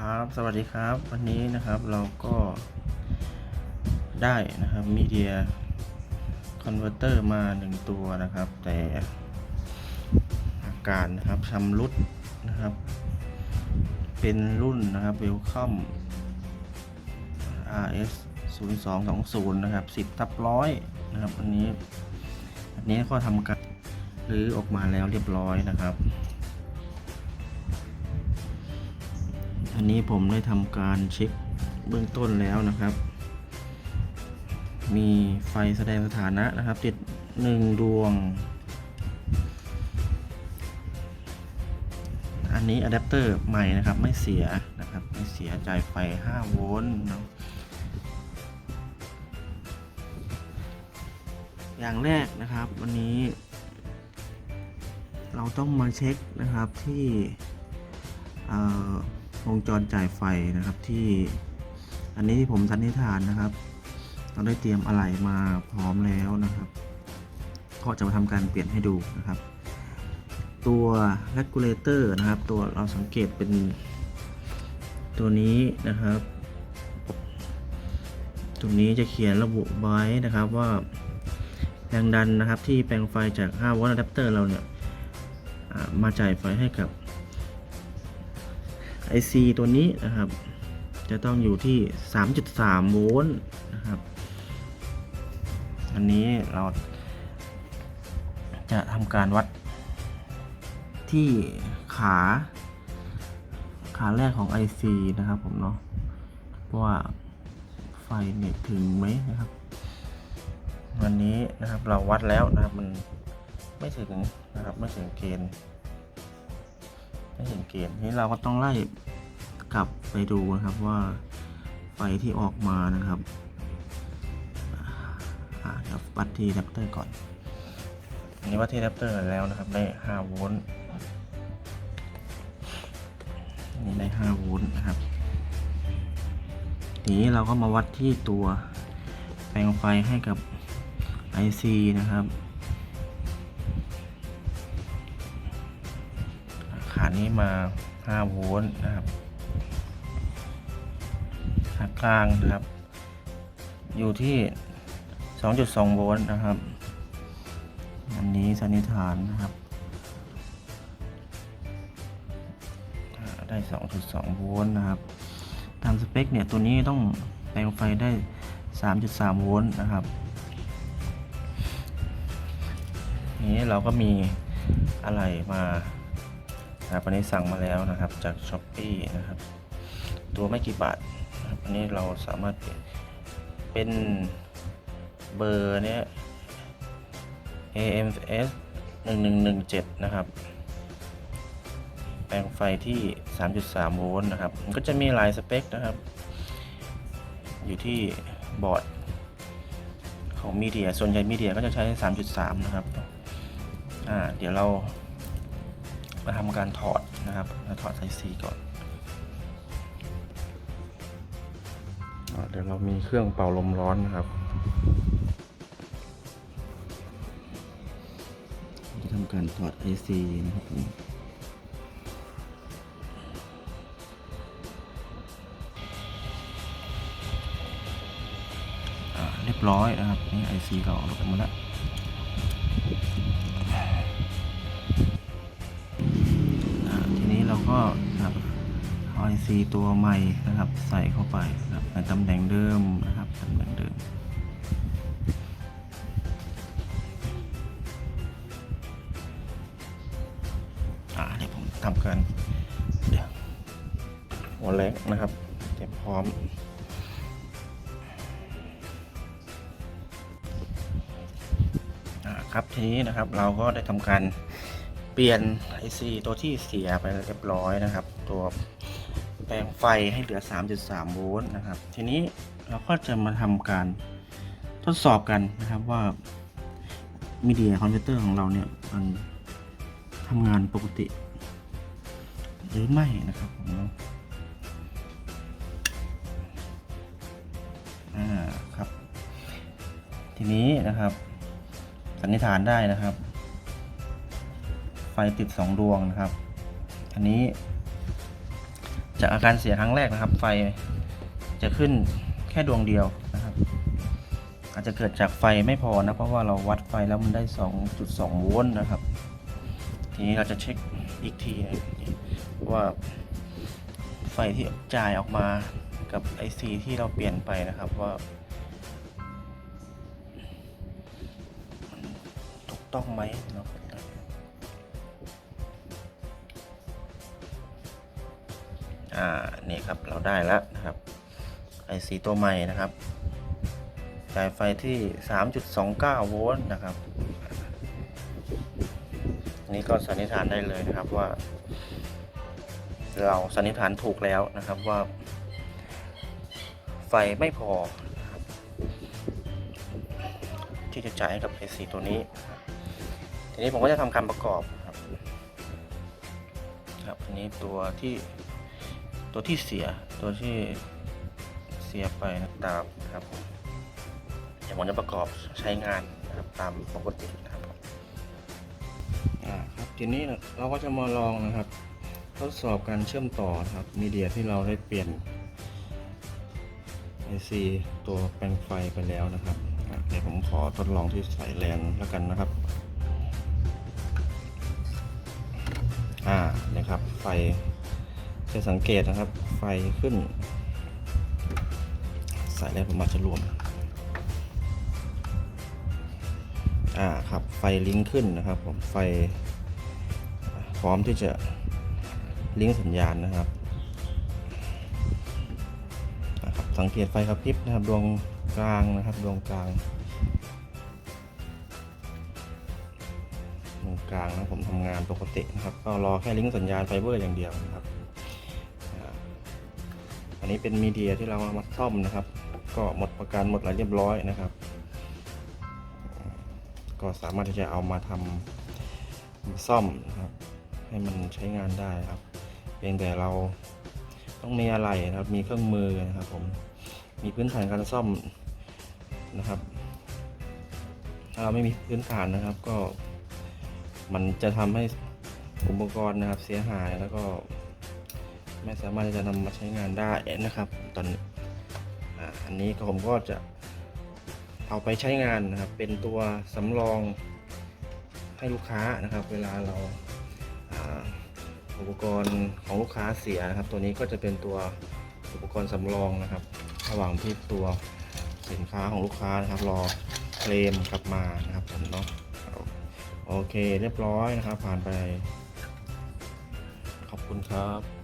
ครับสวัสดีครับวันนี้นะครับเราก็ได้นะครับมีเดียคอนเวอร์เตอร์มาหนึ่งตัวนะครับ แต่อาการนะครับชำรุดนะครับ เป็นรุ่นนะครับ Welcome RS 0220 นะครับ 10ทับร้อยนะครับ อันนี้ อันนี้ก็ทำการรื้อออกมาแล้วเรียบร้อยนะครับ อันนี้ผมได้ทำการเช็คเบื้องต้นแล้วนะครับ มีไฟแสดงสถานะนะครับ ติดหนึ่งดวง อันนี้อะแดปเตอร์ใหม่นะครับไม่เสียนะครับไม่เสียจ่ายไฟ 5 โวลต์เนาะอย่างแรกนะครับ วันนี้ เราต้องมาเช็คนะครับที่ เอ่อ วงจรจ่ายไฟนะครับที่อันนี้ที่ผมสันนิษฐานนะครับเราได้เตรียมอะไหล่มาพร้อมแล้วนะครับ ก็จะมาทำการเปลี่ยนให้ดูนะครับ ตัว regulator นะครับ ตัวเราสังเกตเป็นตัวนี้นะครับ ตรงนี้จะเขียนระบุไว้นะครับว่าแรงดันนะครับที่แปลงไฟจาก5โวลต์อะแดปเตอร์เราเนี่ยมาจ่ายไฟให้กับ IC ตัวนี้นะครับ จะต้องอยู่ที่ 3.3 โวลต์นะครับ อันนี้เราจะทำการวัดที่ขา ขาแรกของ IC นะครับผมเนาะว่าไฟเนี่ยถึงไหมนะครับ วันนี้นะครับเราวัดแล้วนะครับมันไม่ถึงนะครับไม่ถึงเกณฑ์ ไม่ถึงเกณฑ์นี้เราก็ต้องไล่กลับไปดูนะครับว่าไฟที่ออกมานะครับอ่าเดี๋ยววัดที่แรปเตอร์ก่อนอันนี้วัดที่แรปเตอร์แล้วนะครับได้5โวลต์นนี้ได้5โวลต์นะครับทีนี้เราก็มาวัดที่ตัวแปลงไฟให้กับ IC นะครับานี้มา 5 โวลต์นะครับขากลางนะครับ อยู่ที่ 2.2 โวลต์นะครับ อันนี้สันนิษฐานนะครับ ได้ 2.2 โวลต์นะครับ ตามสเปคเนี่ยตัวนี้ต้องแปลงไฟได้ 3.3 โวลต์นะครับนี้เราก็มีอะไรมา นะครับอันนี้สั่งมาแล้วนะครับจาก s h อ p e e นะครับ ตัวไม่กี่บาทนะครับอันนี้เราสามารถเปลี่ยนเป็นเบอร์เนี้ย AMS 1117 นะครับ แปลงไฟที่ 3.3 โวลต์นะครับ มันก็จะมีหลายสเปคนะครับ อยู่ที่บอร์ดของมีเดีย ส่วนใหญ่มีเดียก็จะใช้ 3.3 นะครับ อ่า เดี๋ยวเรา มาทำการถอดนะครับมาถอดไซซีก่อนอ่าเดี๋ยวเรามีเครื่องเป่าลมร้อนนะครับจะทำการถอด IC นะครับผมอ่าเรียบร้อยนะครับนี่ IC เราออกมาแล้ว ก็ครับเอา IC ตัวใหม่นะครับ ใส่เข้าไปนะครับในตำแหน่งเดิมนะครับตำแหน่งเดิมอ่าเดี๋ยวผมทำกันเดี๋ยวหัวเล็กนะครับเตรียมพร้อมครับทีนี้นะครับเราก็ได้ทำการ เปลี่ยน IC ตัวที่เสียไปเรียบร้อยนะครับ ตัวแปลงไฟให้เหลือ 3.3 โวลต์นะครับ ทีนี้เราก็จะมาทำการทดสอบกันนะครับว่ามีเดียคอนเวเตอร์ของเราเนี่ยมันทำงานปกติ หรือไม่นะครับผมเนาะอ่าครับ ทีนี้นะครับ สันนิษฐานได้นะครับ ไฟติด 2 ดวงนะครับ อันนี้จากอาการเสียครั้งแรกนะครับ ไฟจะขึ้นแค่ดวงเดียวนะครับ อาจจะเกิดจากไฟไม่พอนะ เพราะว่าเราวัดไฟแล้วมันได้ 2.2 โวลต์นะครับ ทีนี้เราจะเช็คอีกทีนะว่าไฟที่จ่ายออกมากับ IC ที่เราเปลี่ยนไปนะครับว่า ถูกต้องไหมเนาะ อ่านี่ครับเราได้แล้วนะครับ IC ตัวใหม่นะครับจ่ายไฟที่ 3.29 โวลต์นะครับนี้ก็สันนิษฐานได้เลยนะครับว่า เราสันนิษฐานถูกแล้วนะครับว่า ไฟไม่พอ ที่จะจ่ายให้กับ IC ตัวนี้ ทีนี้ผมก็จะทำการประกอบนะครับครับอันนี้ตัวที่ ตัวที่เสียตัวที่เสียไปนะตามนะครับผมเดี๋ยวผมจะประกอบใช้งานนะครับตามปกตินะครับอ่าครับทีนี้เราก็จะมาลองนะครับ ทดสอบการเชื่อมต่อครับมีเดียที่เราได้เปลี่ยน IC ตัวแปลงไฟไปแล้วนะครับเดี๋ยวผมขอทดลองที่สายแลนแล้วกันนะครับอ่านะครับไฟ จะสังเกตนะครับ ไฟขึ้น สายแลนผมมาจจะรวม อ่าครับไฟลิงก์ขึ้นนะครับผมไฟพร้อมที่จะลิงก์สัญญาณนะครับนะครับ สังเกตไฟกระพริบนะครับดวงกลางนะครับดวงกลางดวงกลางนะผมทำงานปกตินะครับ ก็รอแค่ลิงก์สัญญาณไฟเบอร์อย่างเดียวนะครับ นี้เป็นมีเดียที่เราเอามาซ่อมนะครับ ก็หมดประกันหมดอะไรเรียบร้อยนะครับ ก็สามารถที่จะเอามาทำซ่อมนะครับ ให้มันใช้งานได้ครับเพียงแต่เราต้องมีอะไรนะครับ มีเครื่องมือนะครับ ผมมีพื้นฐานการซ่อมนะครับ ถ้าเราไม่มีพื้นฐานนะครับ ก็มันจะทำให้อุปกรณ์นะครับเสียหายแล้วก็ ไม่สามารถที่จะนำมาใช้งานได้นะครับ ตอนนี้อันนี้ก็ผมก็จะเอาไปใช้งานนะครับ เป็นตัวสำรองให้ลูกค้านะครับ เวลาเราอุปกรณ์ของลูกค้าเสียนะครับ ตัวนี้ก็จะเป็นตัวอุปกรณ์สำรองนะครับ ระหว่างที่ตัวสินค้าของลูกค้านะครับ รอเคลมกลับมานะครับผมเนาะโอเคเรียบร้อยนะครับ ผ่านไป ขอบคุณครับ